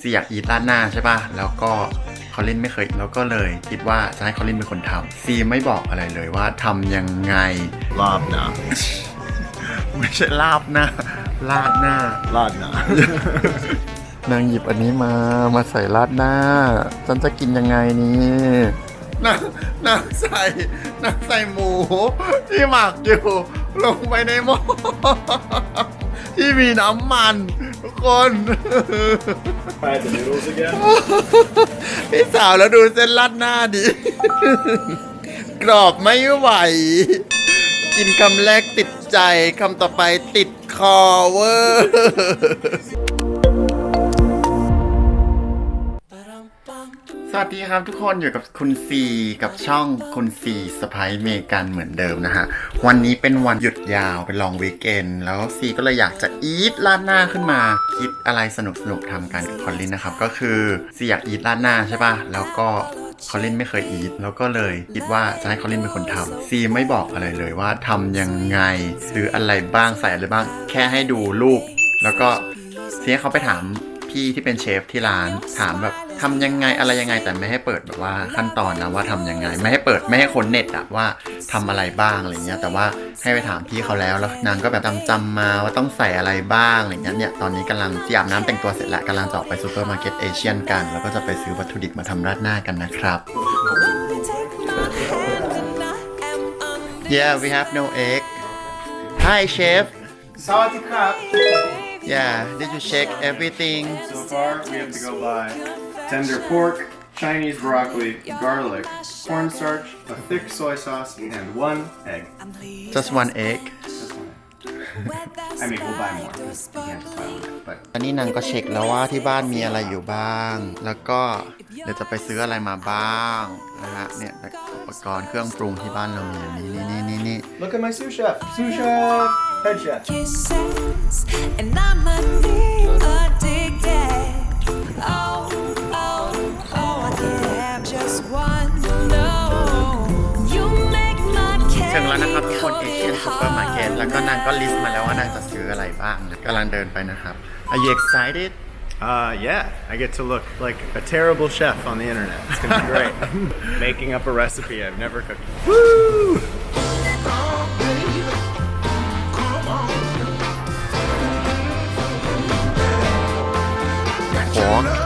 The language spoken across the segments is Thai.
ซีอยากอีทราดหน้าใช่ป่ะ แล้วก็เขาเล่นไม่เคย แล้วก็เลยคิดว่าจะให้เขาเล่นเป็นคนทำซีไม่บอกอะไรเลยว่าทำยังไง Labna. ไม่ใช่ลาบหน้า ลาดหน้า Ladna. นางหยิบอันนี้มา มาใส่ราดหน้า ฉันจะกินยังไงนี่นางนางใส่นางใส่หมูที่หมักอยู่ลงไปในหม้อ ที่มีน้ำมัน ทุกคน Try the noodles again. พี่สาวแล้วดูเส้นราดหน้าดิ กรอบไม่ไหว กินคำแรกติดใจคำต่อไปติดคอเวอร์ สวัสดีครับทุกคนอยู่กับคุณซีกับช่องคุณซีสไปเมกันเหมือนเดิมนะฮะ วันนี้เป็นวันหยุดยาวเป็นลองวีคเอนแล้วซีก็เลยอยากจะอีทราดหน้าขึ้นมา คิดอะไรสนุกสนุกๆทำกันกับคอลลินนะครับ ก็คือซีอยากอีทราดหน้าใช่ป่ะแล้วก็คอลลินไม่เคยอีทแล้วก็เลยคิดว่าจะให้คอลลินเป็นคนทำซีไม่บอกอะไรเลยว่าทำยังไงซื้ออะไรบ้างใส่อะไรบ้าง แค่ให้ดูรูป แล้วก็ซีให้เขาไปถามพี่ที่เป็นเชฟที่ร้านถามแบบ ทำยังไงอะไรยังไงแต่ไม่ให้เปิดแบบว่าขั้นตอนนะว่าทำยังไง ไม่ให้เปิดไม่ให้คนเน็ตอะว่าทำอะไรบ้างอะไรเงี้ยแต่ว่าให้ไปถามพี่เขาแล้วแล้วนางก็แบบจำจำๆมาว่าต้องใส่อะไรบ้างอะไรเงี้ยเนี่ยตอนนี้กำลังที่อาบน้ำแต่งตัวเสร็จแล้วกำลังจะออกไปซูเปอร์มาร์เก็ตเอเชียนกัน แล้วก็จะไปซื้อวัตถุดิบมาทำราดหน้ากันนะครับ Yeah we have no egg Hi chef Salty crap. Yeah did you check everything So far, we have to go buy tender pork, Chinese broccoli, garlic, cornstarch, a thick soy sauce, and one egg. just one egg That's one egg. I mean, we'll buy more. 'cause We can't just buy one. But อันนี้นางก็เช็คแล้วว่าที่บ้านมีอะไรอยู่บ้าง แล้วก็เดี๋ยวจะไปซื้ออะไรมาบ้างนะฮะ เนี่ยอุปกรณ์เครื่องปรุงที่บ้านเรามีอันนี้นี่นี่นี่นี่ look at my sous chef. Sous chef. Head chef. kisses, and I might be addicted. Oh, oh, ถึงแล้วนะครับทุกคนเอ candy เชียนซูเปอร์มาร์เก็ตแล้วก็นางก็ลิสต์มาแล้วว่านางจะซื้ออะไรบ้างนะกำลังเดินไปนะครับ Are you excited Uh, yeah, I get to look like a terrible chef on the internet. It's gonna be great. Making up a recipe I've never cooked. Woo! pork over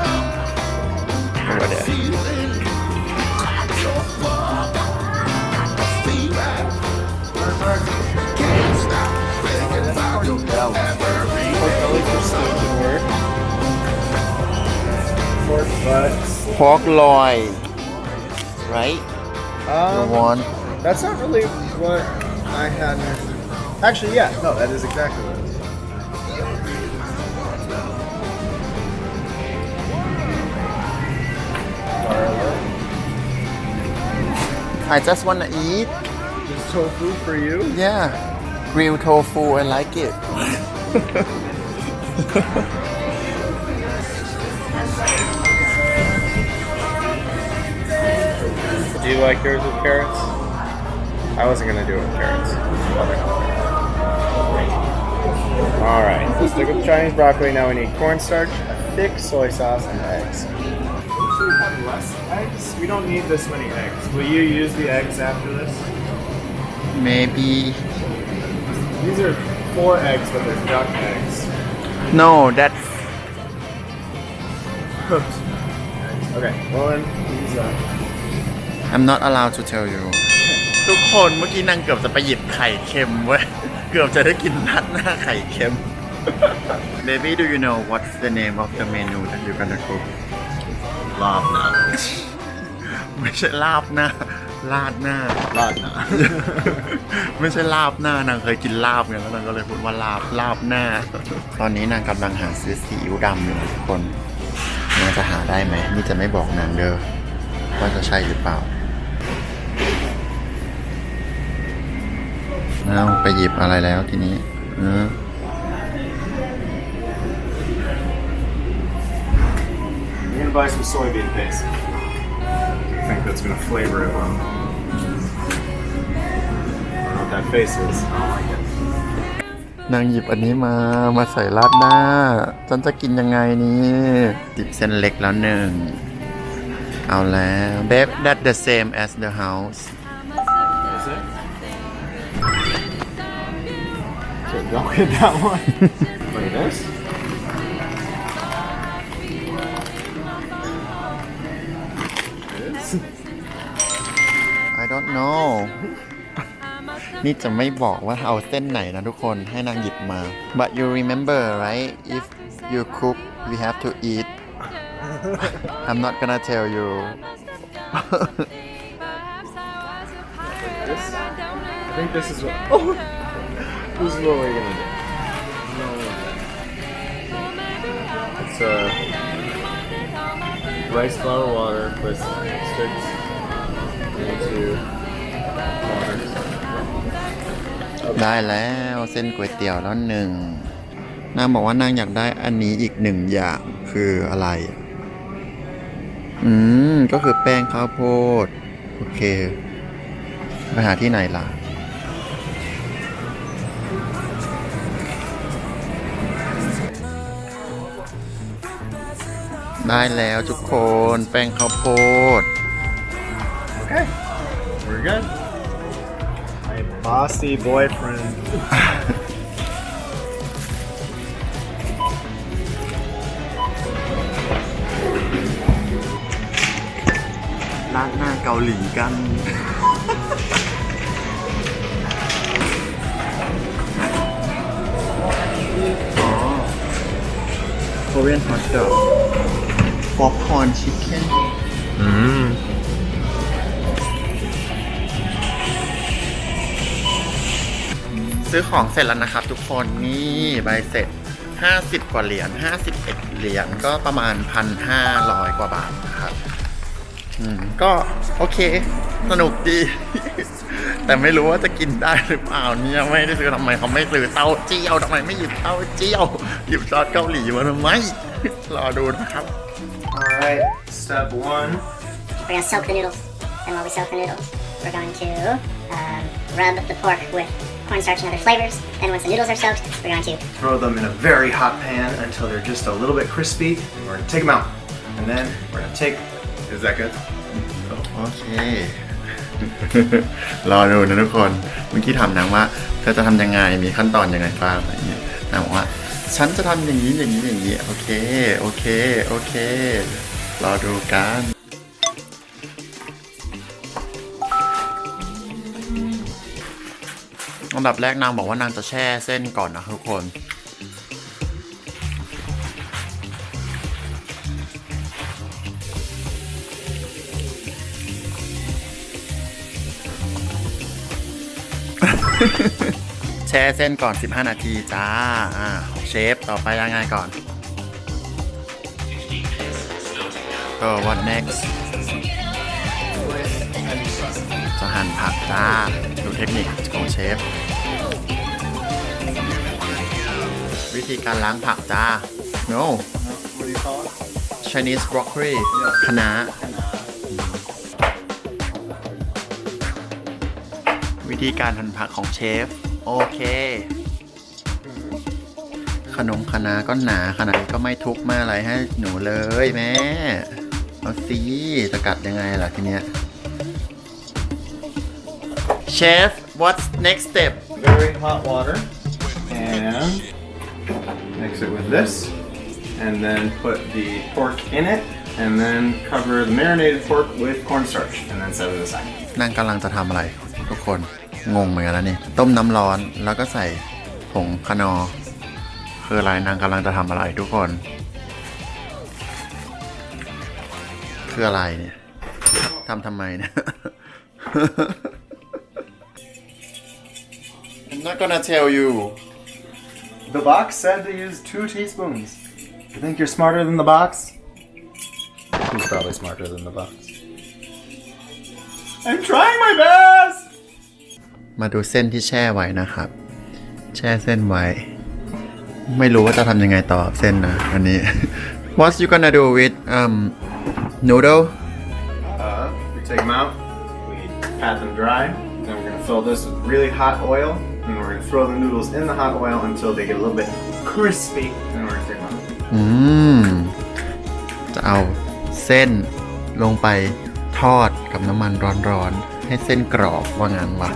Pork butts. pork loin right you Um, want That's not really what I had. Actually, yeah, no, that is exactly what it is. I just wanna eat Just tofu for you. Yeah, grilled tofu. I like it. Do you like yours with carrots? I wasn't gonna do it with carrots. All right, so stick with Chinese broccoli. Now we need cornstarch, a thick soy sauce, and eggs. Usually have less eggs. We don't need this many eggs. Will you use the eggs after this? Maybe. These are four eggs, but they're duck eggs. No, that's Cooked. Okay, well then, these uh, I'm not allowed to tell you. ทุกคนเมื่อกี้นางเกือบจะไปหยิบไข่เค็มเว้ย เกือบจะได้กินนัดหน้าไข่เค็ม Baby do you know what's the name of the menu that you're gonna cook labna. ไม่ใช่ลาบหน้าลาดหน้า Labna. ไม่ใช่ลาบหน้านางเคยกินลาบไงแล้วนางก็เลยพูดว่าลาบลาบหน้า ตอนนี้นางกำลังหาซื้อซีอิ๊วดำอยู่นะทุกคนนางจะหาได้ไหมนี่จะไม่บอกนางเด้อว่าจะใช่หรือเปล่า เอาไปหยิบอะไรแล้วทีนี้เออ I'm gonna buy some soybean paste. I think that's gonna flavor it well. I don't know what that face is. I don't like it. นางหยิบอันนี้มา มาใส่ราดหน้าฉันจะกินยังไงนี่ติดเส้นเล็กแล้วหนึ่ง เอาแล้ว Babe that the same as the house So don't get that one. like this? This? I don't know นี่จะไม่บอกว่าเอาเส้นไหนนะทุกคนให้นางหยิบมา but you remember right if you cook we have to eat I'm not gonna tell you This? I think this is what. Oh! This is what we're gonna do. No. It's uh, rice flour water with sticks into water. ได้แล้วเส้นก๋วยเตี๋ยวแล้วหนึ่งนางบอกว่านางอยากได้อันนี้อีกหนึ่งอย่างคืออะไร อืม ก็คือแป้งข้าวโพด โอเค ไปหาที่ไหนล่ะ ได้แล้วทุกคนแป้งข้าวโพด Okay, we're good. My bossy boyfriend. ร้านหน้าเกาหลีกัน อ๋อ Korean hot dog popcorn chicken Mmm. ซื้อของเสร็จแล้วนะครับทุกคนนี่ใบเสร็จ 50 กว่าเหรียญ51 เหรียญก็ประมาณ 1,500 กว่าบาทนะครับอืมก็โอเค สนุกดี แต่ไม่รู้ว่าจะกินได้หรือเปล่าเนี่ยไม่ได้ซื้อทำไมเขาไม่ซื้อเต้าเจี้ยวทำไมไม่หยิบเต้าเจี้ยว หยิบซอสเกาหลีมาทำไมรอดูนะครับ Alright, step one. We're gonna soak the noodles. And while we soak the noodles, we're going to um, rub the pork with cornstarch and other flavors. Then once the noodles are soaked, we're going to Throw them in a very hot pan until they're just a little bit crispy. And we're gonna take them out. And then we're gonna take. Is that good? โอเค รอดูนะทุกคน เมื่อกี้ถามนางว่าเธอจะทำยังไง มีขั้นตอนยังไงบ้างอะไรเงี้ย นางบอกว่า ฉันจะทำอย่างนี้อย่างนี้อย่างนี้ โอเค โอเค โอเค รอดูกันอันดับแรกนางบอกว่านางจะแช่เส้นก่อนนะทุกคนแช่เส้นก่อน 15 นาทีจ้าอ่าเชฟ ต่อไปยังไงก่อน ก็ what next จะหั่นผักจ้า ดูเทคนิคของเชฟ วิธีการล้างผักจ้า no Chinese broccoli คะน้าวิธีการหั่นผักของเชฟ โอเค ขนมคณะก็หนาขนาดนี้ก็ไม่ทุบมาอะไรให้หนูเลยแม่ เอาสิจะกัดยังไงล่ะทีเนี้ยเชฟ what's next step Very hot water. And mix it with this. And then put the pork in it. And then cover the marinated pork with cornstarch. And then set it aside. นางกำลังจะทำอะไร ทุกคนงงเหมือนกันแล้วนี่ ต้มน้ำร้อนแล้วก็ใส่ผงคนอร์คืออะไรนางกำลังจะทำอะไรทุกคน คืออะไรเนี่ยทำทำไมเนี่ย I'm not gonna tell you The box said to use two teaspoons. You think you're smarter than the box? He's probably smarter than the box. I'm trying my best! มาดูเส้นที่แช่ไว้นะครับ แช่เส้นไว้ ไม่รู้ว่าจะทำยังไงต่อกับเส้นนะอันนี้ What you gonna do with um noodle Uh, we take them out, we pat them dry, then we're gonna fill this with really hot oil, And we're gonna throw the noodles in the hot oil until they get a little bit crispy. And we're gonna take them out. อืม จะเอาเส้นลงไปทอดกับน้ำมันร้อนๆ ให้เส้นกรอบว่างั้นวะ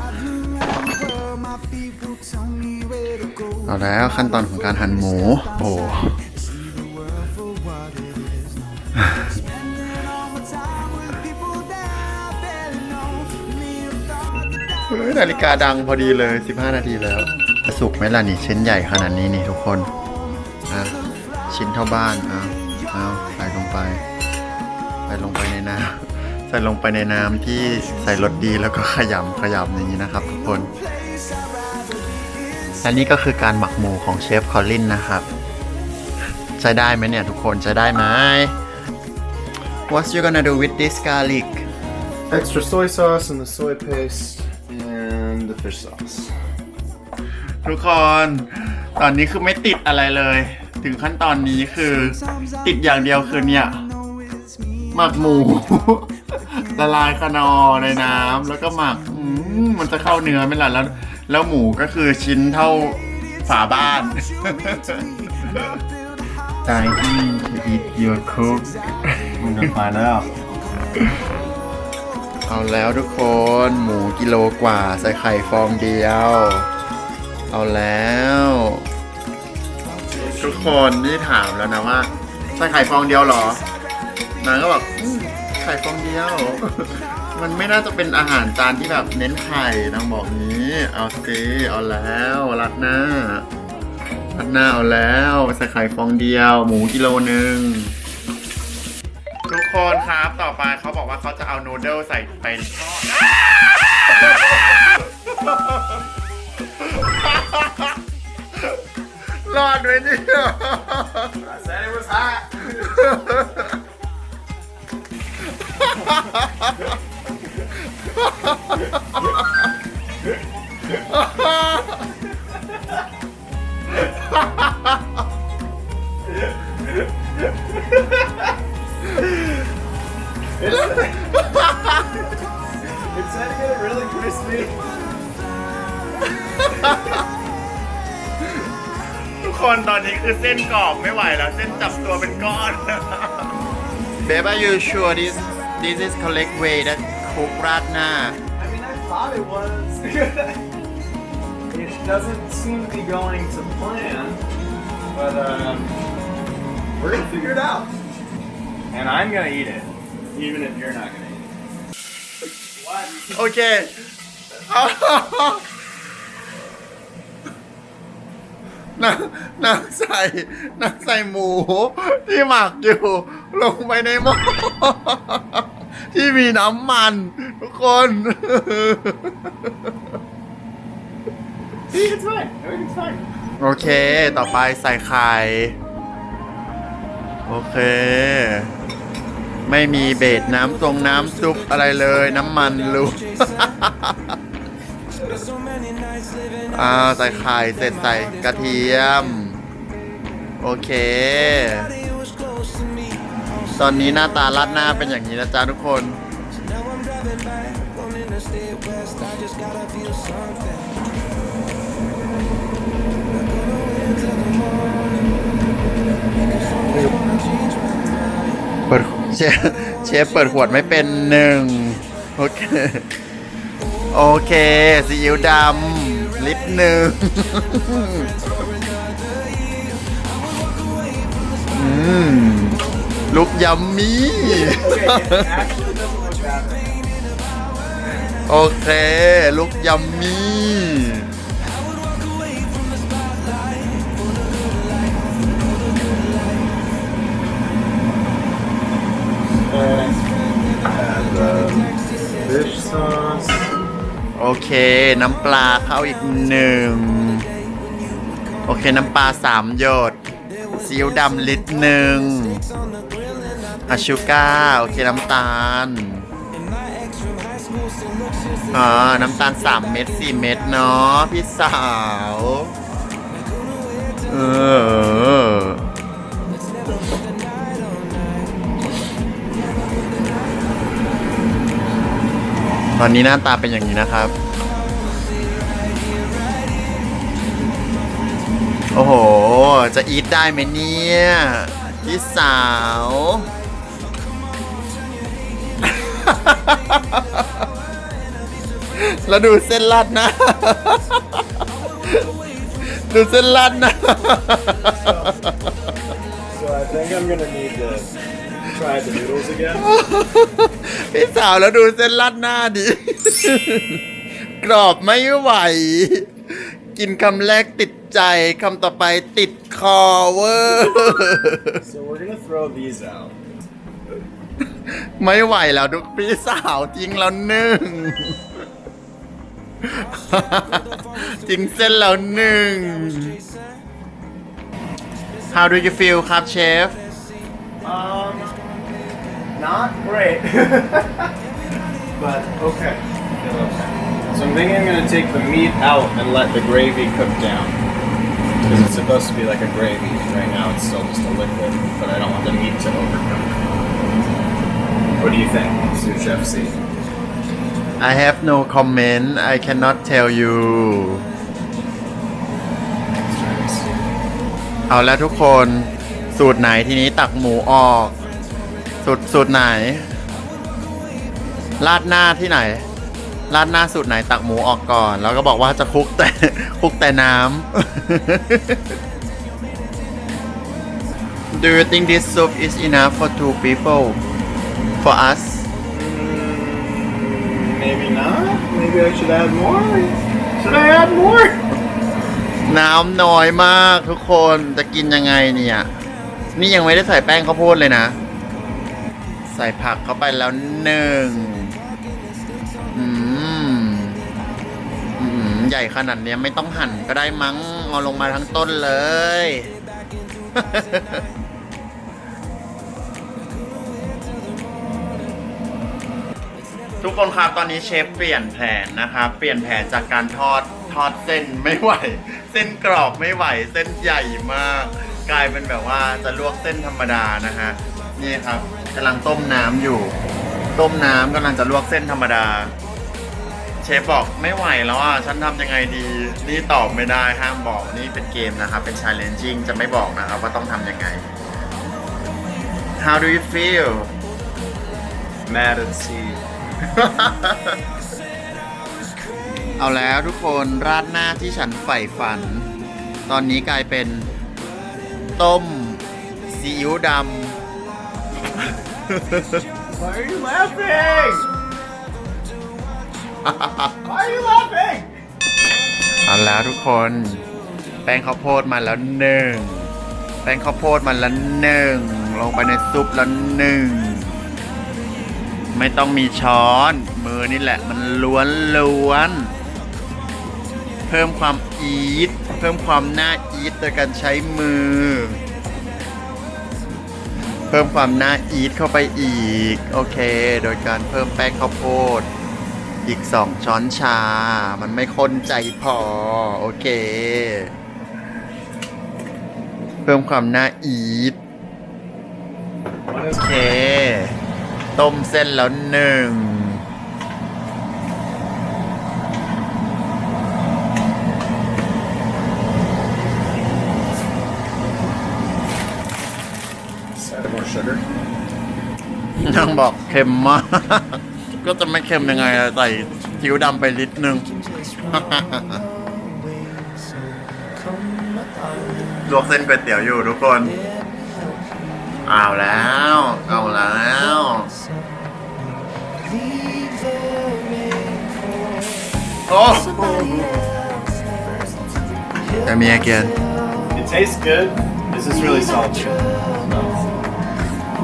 เอาแล้วขั้นตอนของการหั่นหมู โอ้ นาฬิกาดังพอดีเลย 15 นาทีแล้วสุกไหมล่ะนี่ชิ้นใหญ่ขนาดนี้นี่ทุกคนอะชิ้นเท่าบ้านเอาเอาใส่ลงไป ใส่ลงไปในน้ำใส่ลงไปในน้ำที่ใส่รสดีแล้วก็ขยำขยำอย่างนี้นะครับ ทุกคนและนี่ก็คือการหมักหมูของเชฟคอลลินนะครับ ใช้ได้ไหมเนี่ยทุกคนใช้ได้ไหม What's you gonna do with this garlic Extra soy sauce and the soy paste the fish sauce. ทุกคน ตอนนี้คือไม่ติดอะไรเลย ถึงขั้นตอนนี้คือติดอย่างเดียวคือเนี่ยหมักหมู ละลายคานอร์ในน้ำแล้วก็หมักอืมมันจะเข้าเนื้อไหมล่ะแล้ว แล้วหมูก็คือชิ้นเท่าฝาบ้าน Time to eat your cook We're gonna find out. เอาแล้วทุกคนหมูกิโลกว่าใส่ไข่ฟองเดียว เอาแล้ว ทุกคนนี่ถามแล้วนะว่าใส่ไข่ฟองเดียวเหรอนางก็บอกไข่ฟองเดียว มันไม่น่าจะเป็นอาหารจานที่แบบเน้นไข่นางบอกนี้ เอาสิเอาแล้วรัดหน้ารัดหน้าเอาแล้วใส่ไข่ฟองเดียว หมูกิโลหนึ่ง คนครับต่อไปเขาบอกว่าเขาจะเอานูเดิลใส่ไปทอดรอดไหมเนี่ย I said it was hot. It said to get it really crispy. ทุกคนตอนนี้คือเส้นกรอบไม่ไหวแล้ว เส้นจับตัวเป็นก้อน Babe are you sure this this is correct way that cook ราดหน้า I mean, I thought it was. it doesn't seem to be going to plan, but um, we're gonna figure it out. And I'm gonna eat it, Even if you're not gonna eat it. What? โอเคนางนางใส่นางใส่หมูที่หมักอยู่ ลงไปในหม้อที่มีน้ำมัน ทุกคน See, it's fine. Everything's fine. โอเค ต่อไปใส่ไข่ โอเค ไม่มีเบสน้ำทรงน้ำซุปอะไรเลยน้ำมันลูก อ่าใส่ไข่เสร็จใส่กระเทียม โอเค ตอนนี้หน้าตาลัดหน้าเป็นอย่างนี้นะจ๊ะทุกคน เชฟเชฟเปิดขวดไม่เป็นหนึ่งโอเค โอเคซีอิ๊วดำลิตรหนึ่งอืมลูกยัมมี่โอเค ลูกยัมมี่ And uh, fish sauce. โอเค น้ำปลาเข้าอีกหนึ่ง โอเค น้ำปลาสามหยดซีอิ๊วดำลิตรหนึ่งอะชูก้า โอเค น้ำตาลอ่าน้ำตาลสามเม็ดสี่เม็ดเนาะพี่สาว เออ ตอนนี้หน้าตาเป็นอย่างนี้นะครับ โอ้โห จะอีทได้ไหมเนี่ยพี่สาว แล้วดูเส้นลัดนะ ดูเส้นลัดนะ So I think I'm gonna need to try the noodles again. พี่สาวแล้วดูเส้นลัดหน้าดิ กรอบไม่ไหว กินคำแรกติดใจคำต่อไปติดคอเวอร์ So we're gonna throw these out. ไม่ไหวแล้วทุกพี่สาวทิ้งแล้วหนึ่ง ทิ้งเส้นแล้วหนึ่ง How do you feel ครับเชฟ Um, not great, but okay. Feel okay. So I'm thinking I'm gonna take the meat out and let the gravy cook down. Because it's supposed to be like a gravy. Right now it's still just a liquid, but I don't want the meat to overcook. What do you think, Sous Chef C? I have no comment I cannot tell you Let's try this. เอาแล้วทุกคน สูตรไหนทีนี้ตักหมูออก สูตรสูตรไหน ราดหน้าที่ไหน ราดหน้าสูตรไหนตักหมูออกก่อน แล้วก็บอกว่าจะคลุกแต่คลุกแต่น้ำ Do you think this soup is enough for two people for us Mm, maybe not. Maybe I should add more. Should I add more? น้ำน้อยมากทุกคนจะกินยังไงเนี่ย นี่ยังไม่ได้ใส่แป้งข้าวโพดเลยนะ ใส่ผักเข้าไปแล้วหนึ่งอืมอืมใหญ่ขนาดนี้ไม่ต้องหั่นก็ได้มั้งเอาลงมาทั้งต้นเลย ทุกคนครับตอนนี้เชฟเปลี่ยนแผนนะครับเปลี่ยนแผนจากการทอดทอดเส้นไม่ไหว เส้นกรอบไม่ไหว เส้นใหญ่มาก กลายเป็นแบบว่าจะลวกเส้นธรรมดานะฮะ นี่ครับ กำลังต้มน้ำอยู่ ต้มน้ำกำลังจะลวกเส้นธรรมดา เชฟบอกไม่ไหวแล้วอะฉันทำยังไงดี นี่ตอบไม่ได้ห้ามบอกนี่เป็นเกมนะครับ เป็น challenging จะไม่บอกนะครับว่าต้องทำยังไง How do you feel Mad at C. เอาแล้วทุกคนราดหน้าที่ฉันใฝ่ฝัน ตอนนี้กลายเป็น ต้มซีอิ๊วดำ Why are you laughing? Why are you laughing? เอาแล้วทุกคน แป้งข้าวโพดมาแล้วหนึ่ง แป้งข้าวโพดมาแล้วหนึ่ง ลงไปในซุปแล้วหนึ่ง ไม่ต้องมีช้อน มือนี่แหละมันล้วนล้วน เพิ่มความอีทเพิ่มความน่าอีทโดยการใช้มือ เพิ่มความน่าอีทเข้าไปอีก โอเค โดยการเพิ่มแป้งข้าวโพด อีก 2 ช้อนชา มันไม่ข้นใจพอ โอเค เพิ่มความน่าอีทโอเค ต้มเส้นแล้วหนึ่ง Add more sugar. ยังบอกเค็มมาก ก็จะไม่เค็มยังไงอะใส่คิ้วดำไปนิดนึงลวกเส้นก๋วยเตี๋ยวอยู่ทุกคนเอาแล้ว เอาแล้ว โอ้แต่มีอาเกียน It tastes good. This is really salty.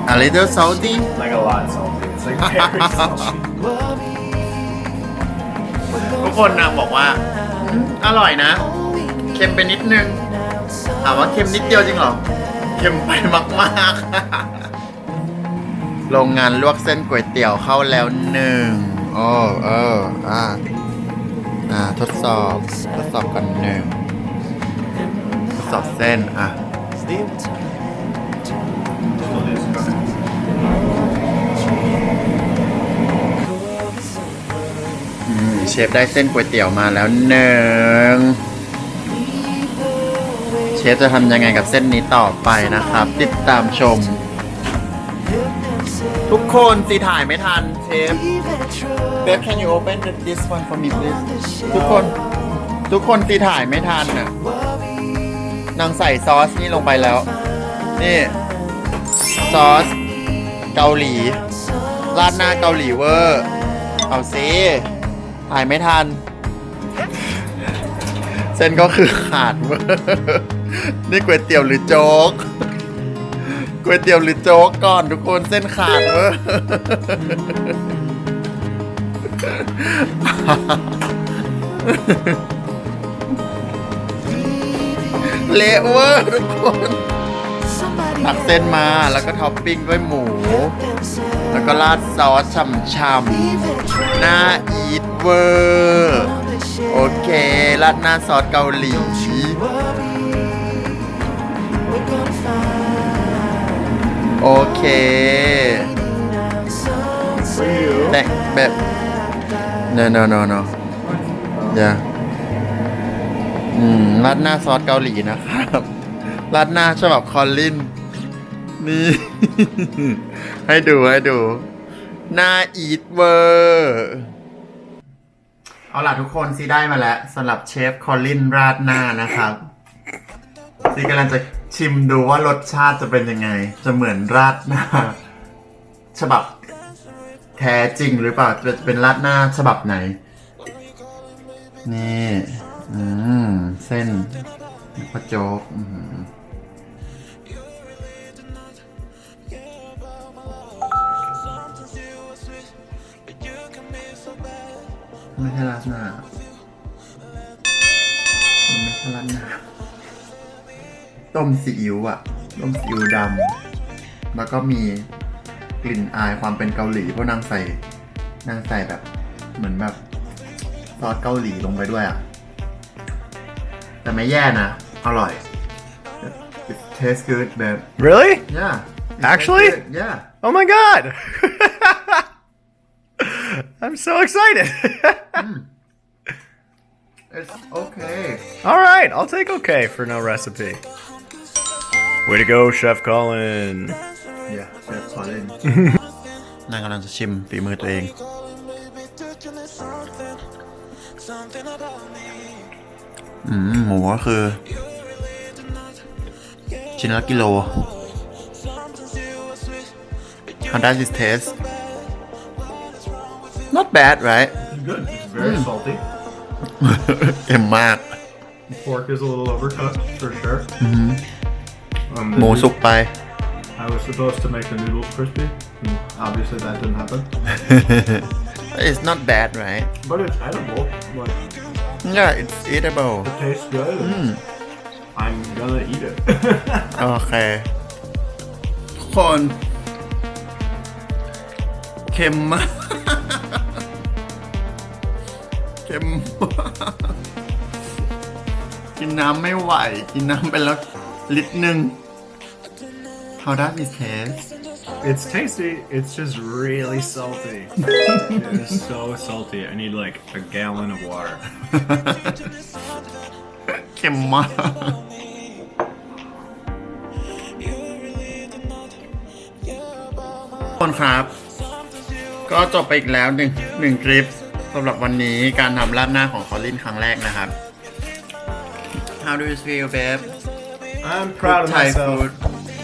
A little salty Like a lot salty. It's like very salty. ทุกคนนางบอกว่าอืมอร่อยนะ เค็มไปนิดนึงถามว่าเค็มนิดเดียวจริงเหรอ เค็มไปมากๆ โรงงานลวกเส้นก๋วยเตี๋ยวเข้าแล้วหนึ่งโอ้เออ อ่า อ่า ทดสอบ ทดสอบกันหนึ่งทดสอบเส้น อะอืม เชฟได้เส้นก๋วยเตี๋ยวมาแล้วหนึ่งเชฟจะทำยังไงกับเส้นนี้ต่อไปนะครับ ติดตามชม ทุกคนสีถ่ายไม่ทันเชฟ Babe can you open this one for me please ทุกคน ทุกคนสีถ่ายไม่ทันน่ะนางใส่ซอสนี่ลงไปแล้ว นี่ ซอส เกาหลี ราดหน้าเกาหลีเวอร์ เอาซิ ถ่ายไม่ทัน เส้นก็คือขาดเวอร์นี่ก๋วยเตี๋ยวหรือโจ๊กก๋วยเตี๋ยวหรือโจ๊กก่อนทุกคนเส้นขาดเวอร์เละเวอร์ทุกคน ตักเส้นมาแล้วก็ท็อปปิ้งด้วยหมู แล้วก็ราดซอสช่ำๆน่าอีทเวอร์โอเค ราดหน้าซอสเกาหลี โอเคแต่แบบ no no no no อย่าอืมราดหน้าซอสเกาหลีนะครับราดหน้าฉบับคอลลิน นี่ ให้ดูให้ดูหน้าอีทเวอร์เอาล่ะทุกคนซีได้มาแล้วสำหรับเชฟคอลลินราดหน้านะครับซีกำลังจะชิมดูว่ารสชาติจะเป็นยังไง จะเหมือนราดหน้า ฉบับแท้จริงหรือเปล่าจะเป็นราดหน้าฉบับไหน นี่ อืม เส้นพระโจ๊กอื้อ ไม่ใช่ราดหน้ามันไม่ใช่ราดหน้าต้มซีอิ๊วอะต้มซีอิ๊วดำ แล้วก็มีกลิ่นอายความเป็นเกาหลีเพราะนางใส่นางใส่แบบ เหมือนแบบซอสเกาหลีลงไปด้วยอะ แต่ไม่แย่นะ อร่อย It tastes good แบบ Really? yeah It Actually? tastes good, yeah Oh my god! I'm so excited. it's okay All right, I'll take okay for no recipe. Way to go, Chef Colin. yeah เชฟขอเล่น นางกำลังจะชิมฝีมือตัวเอง อืม หมูก็คือ ชิ้นละกิโล How does it taste? Not bad, right? Good. It's very salty. เค็มมาก Pork is a little overcooked for sure. Um, the หมู nood- สุกไป I was supposed to make the noodles crispy. and Obviously, that didn't happen. It's not bad, right? But it's edible. Like, Yeah, it's eatable. it tastes good. and I'm gonna eat it. โอเคทุกคน เค็มมาก เค็มมากกินน้ำไม่ไหว กินน้ำไปแล้วลิตรหนึ่ง How does it taste it's tasty. It's just really salty. it is so salty. I need like a gallon of water. เค็มมากทุกคนครับ ก็จบไปอีกแล้วหนึ่งหนึ่งคลิป สำหรับวันนี้การทำราดหน้าของคอลลินครั้งแรกนะครับ How do you feel babe I'm proud of Thai myself. food.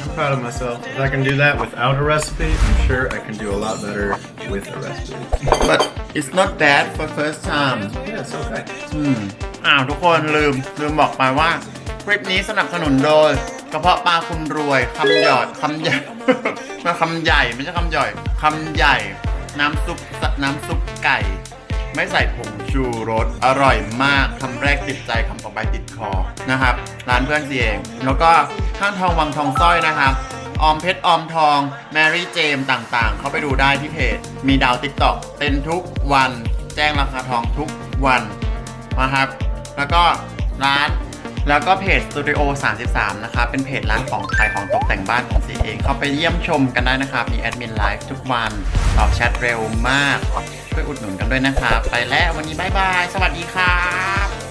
I'm proud of myself. If I can do that without a recipe, I'm sure I can do a lot better with a recipe. but it's not bad for first time Yeah, it's okay. อืมอ้าวทุกคนลืมลืมบอกไปว่าคลิปนี้สนับสนุนโดยกระเพาะปลาคุณรวยคำหยอดคำใหญ่ มาคำใหญ่ไม่ใช่คำหย่อยคำใหญ่ น้ำซุปน้ำซุปไก่ ไม่ใส่ผงชูรส อร่อยมากคำแรกติดใจคำต่อไปติดคอนะครับ ร้านเพื่อนเสียเอง แล้วก็ข้างทองวังทองสร้อยนะครับ ออมเพชรออมทอง แมรี่เจมต่างๆ เข้าไปดูได้ที่เพจ มีดาวติ๊กต็อกเป็นทุกวัน แจ้งราคาทองทุกวันนะครับ แล้วก็ร้านแล้วก็เพจ Studio 33 นะครับ เป็นเพจร้านของขายของตกแต่งบ้านของสีเอง เข้าไปเยี่ยมชมกันได้นะครับ มีแอดมินไลฟ์ทุกวัน ตอบแชทเร็วมาก ช่วยอุดหนุนกันด้วยนะครับ ไปแล้ววันนี้บายบาย สวัสดีครับ